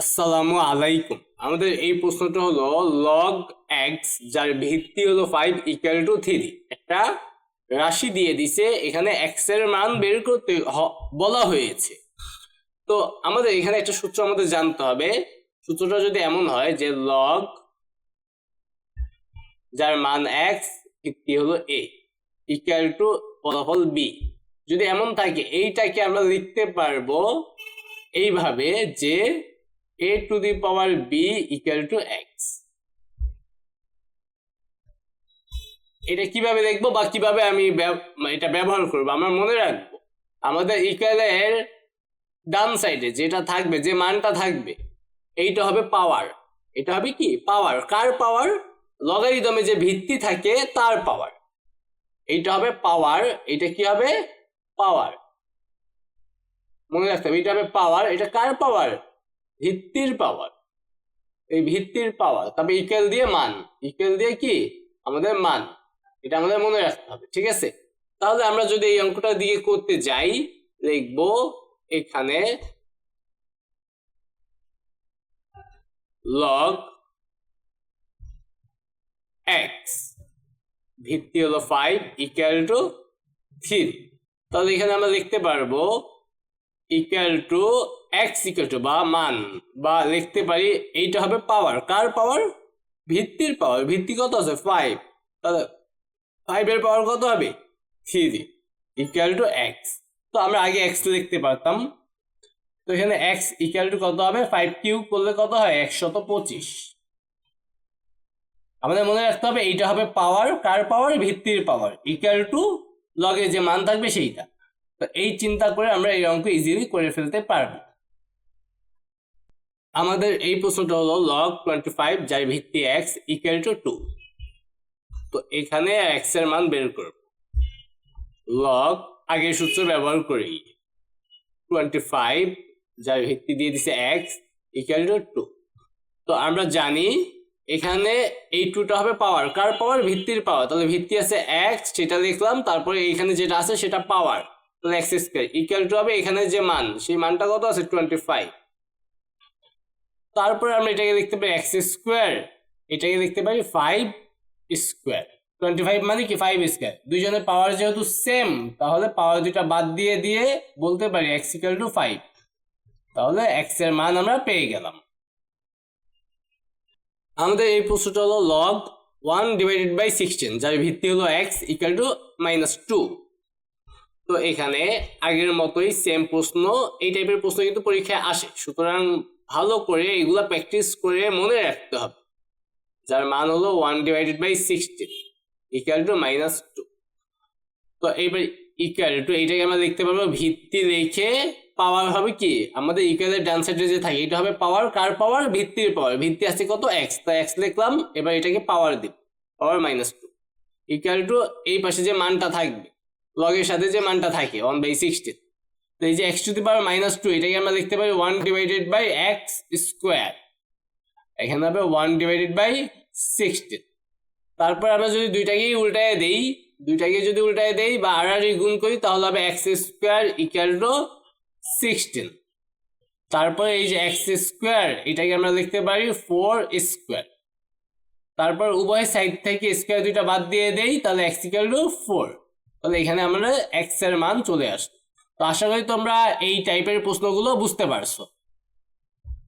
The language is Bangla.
আসসালামু আলাইকুম। আমাদের এই প্রশ্নটা হলো লগ এক্স যার ভিত্তি হলো ফাইভ ইকুয়াল টু থ্রি একটা রাশি দিয়ে দিছে, এখানে এক্সের মান বের করতে বলা হয়েছে। তো আমাদের এখানে একটা সূত্র আমাদের জানতে হবে। সূত্রটা যদি এমন হয় যে লগ যার মান এক্স ভিত্তি হলো এ ইকুয়াল টু ফলাফল বি যদি এমন থাকে, এইটাকে আমরা লিখতে পারব এইভাবে যে a to the power b equal to x এটা কীভাবে দেখব বা কীভাবে আমি এটা ব্যবহার করব? আমরা মনে রাখব, আমাদের ইকুয়ালের ডান সাইডে যেটা থাকবে, যে মানটা থাকবে, এইটা হবে পাওয়ার এটা হবে কি? পাওয়ার কার পাওয়ার লগারিদমে যে ভিত্তি থাকে, তার পাওয়ার এইটা হবে পাওয়ার এটা কি হবে? পাওয়ার মনে রাখতে হবে, এটা হবে পাওয়ার এটা কার পাওয়ার ভিত্তির পাওয়ার এই ভিত্তির পাওয়ার তবে ইকুয়াল দিয়ে মান। ইকুয়াল দিয়ে কি? আমাদের মান। এটা আমাদের মনে রাখতে হবে, ঠিক আছে? তাহলে আমরা যদি এই অঙ্কটা দিয়ে করতে যাই, লিখব এখানে লগ এক্স ভিত্তি হলো ফাইভ ইকুয়াল টু থ্রি তাহলে এখানে আমরা লিখতে পারব equal to x equal to বা মান বা লিখতে পারি, এইটা হবে পাওয়ার কার পাওয়ার ভিত্তির পাওয়ার ভিত্তি কত আছে? ফাইভ তাহলে ফাইভের পাওয়ার কত হবে? থ্রি ইকুয়াল টু এক্স তো আমরা আগে এক্স লিখতে পারতাম। তো এখানে এক্স ইকুয়াল টু কত হবে? ফাইভ কিউব করলে কত হয়? একশত পঁচিশ। আমাদের মনে রাখতে হবে, এইটা হবে পাওয়ার কার পাওয়ার ভিত্তির পাওয়ার ইকুয়াল টু লগে যে মান থাকবে সেইটা। তো এই চিন্তা করে আমরা এই অঙ্ক ইজিলি করে ফেলতে পারব। আমাদের এই প্রশ্নটা হলো লগ টোয়েন্টি ফাইভ যার ভিত্তি এক্স ইকুয়াল টু টু তো এখানে এক্সের মান বের করব। লগ আগের সূত্র ব্যবহার করি। টোয়েন্টি ফাইভ যার ভিত্তি দিয়ে দিছে এক্স ইকুয়াল টু টু তো আমরা জানি এখানে এই টুটা হবে পাওয়ার কার পাওয়ার ভিত্তির পাওয়ার তাহলে ভিত্তি আছে এক্স সেটা লিখলাম, তারপরে এখানে যেটা আছে সেটা পাওয়ার তাহলে এক্স স্কোয়ার ইকুয়াল টু হবে এখানে যে মান, সেই মানটা কত আছে? টোয়েন্টি ফাইভ তারপরে আমরা এটাকে দেখতে পাই এক্স স্কোয়ার এটাকে দেখতে পারি ফাইভ স্কোয়ার টোয়েন্টি ফাইভ মানে কি? ফাইভ স্কোয়ার দুইজনের পাওয়ার যেহেতু সেম তাহলে পাওয়ার দুইটা বাদ দিয়ে দিয়ে বলতে পারি এক্স ইকুয়াল টু ফাইভ তাহলে এক্সের মান আমরা পেয়ে গেলাম। আমাদের এই প্রশ্নটা হলো log one divided by sixteen যার ভিত্তি হলো x equal to minus two তো এখানে আগের মতোই সেম প্রশ্ন, এই টাইপের প্রশ্ন কিন্তু পরীক্ষায় আসে। সুতরাং ভালো করে এগুলা প্র্যাকটিস করে মনে রাখতে হবে। যার মান হলো one divided by sixteen equal to minus two তো এইবার ইকুয়াল টু এইটাকে আমরা দেখতে পারব, ভিত্তি রেখে পাওয়ার হবে কি? আমাদের ইকুয়ালের ডান সাইডে যে থাকে, এটা হবে পাওয়ার কার পাওয়ার ভিত্তির পাওয়ার ভিত্তি আছে কত? এক্স তা এক্স লিখলাম, এবার এটাকে পাওয়ার দিব power minus two equal to এই পাশে যে মানটা থাকবে লগের সাথে যে মানটা থাকে ওয়ান বাই সিক্সটিন তো এই যে x to the power minus two, এটাকে আমরা লিখতে পারি one divided by x square এখানে হবে ওয়ান ডিভাইডেড বাই সিক্সটিন তারপর আমরা যদি দুইটাকেই উল্টায় দেই, দুইটাকে যদি উল্টায় দেই বা আড়াআড়ি গুণ করি, তাহলে হবে x square equal to sixteen তারপর এই যে এক্স স্কোয়ার এটাকে আমরা লিখতে পারি ফোর স্কোয়ার তারপর উভয় সাইড থেকে স্কোয়ার দুইটা বাদ দিয়ে দেই, তাহলে এক্স ইকুয়াল টু ফোর তাহলে এখানে আমরা এক্সের মান চলে আসবে তো আশা করি তোমরা এই টাইপের প্রশ্নগুলো বুঝতে পারছ।